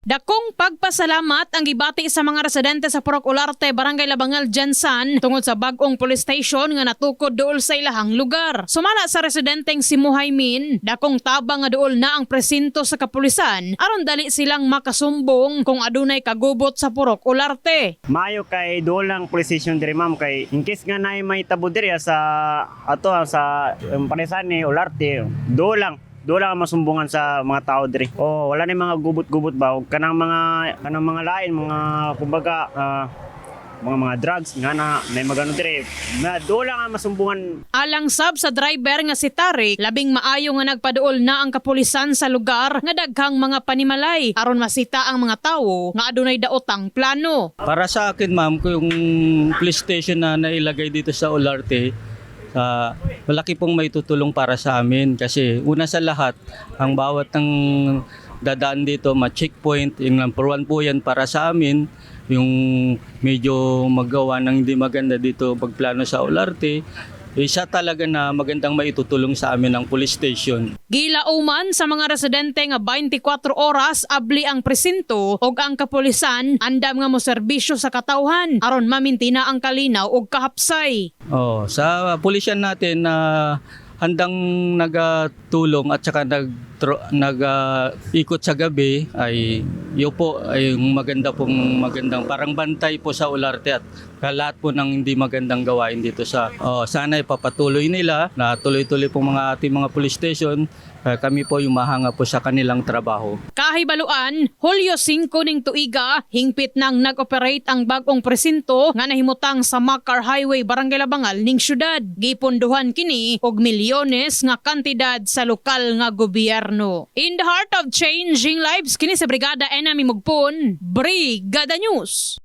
Dakong pagpasalamat ang gibati sa mga residente sa Purok Olarte, Barangay Labangal, Jansan tungod sa bagong police station nga natukod dool sa ilahang lugar. Sumala sa residenteng si Muhaymin, dakong tabang nga dool na ang presinto sa kapulisan aron dali silang makasumbong kung adunay kagubot sa Purok Olarte. Maayo kay dolang police station diri ma'am kay in case nga nay may tabo diri sa ato sa um, ni Olarte dolang dolang ang masumbungan sa mga tao diri. Oh, wala ni mga gubot-gubot ba ug kanang mga kanang mga lain mga kumbaga ah, mga mga drugs nga na may magano diri. Na dolang ang masumbungan Alang sab sa driver nga si Tarik, labing maayo nga nagpaduol na ang kapulisan sa lugar nga daghang mga panimalay aron masita ang mga tawo nga adunay daotang plano. Para sa akin ma'am, kung yung police station na nailagay dito sa Olarte, sa malaki pong may tutulong para sa amin kasi una sa lahat, ang bawat ng dadaan dito, ma-checkpoint, yung number one po yan para sa amin, yung medyo magawa ng hindi maganda dito pagplano sa Olarte, isa talaga na magandang maitutulong sa amin ang police station. Gilauman sa mga residente nga 24 oras abli ang presinto ug ang kapulisan andam nga mo serbisyo sa katawhan aron mamintina ang kalinaw ug kahapsay. Oh, sa pulisyan natin na handang nagatulong at saka nag nag ah, ikot sa gabi ay yun po ay maganda pong magandang parang bantay po sa Olarte at lahat po ng hindi magandang gawain dito sa oh, sana ipapatuloy nila na tuloy-tuloy po mga ating mga police station Eh, kami po yung mahanga po sa kanilang trabaho. Kahibaluan, Hulyo 5 ning tuiga, hingpit nang nag-operate ang bagong presinto nga nahimutang sa Makar Highway, Barangay Labangal ning syudad. Gipunduhan kini og milyones nga kantidad sa lokal nga gobyerno. In the heart of changing lives kini sa Brigada Enemy Mugpon, Brigada News.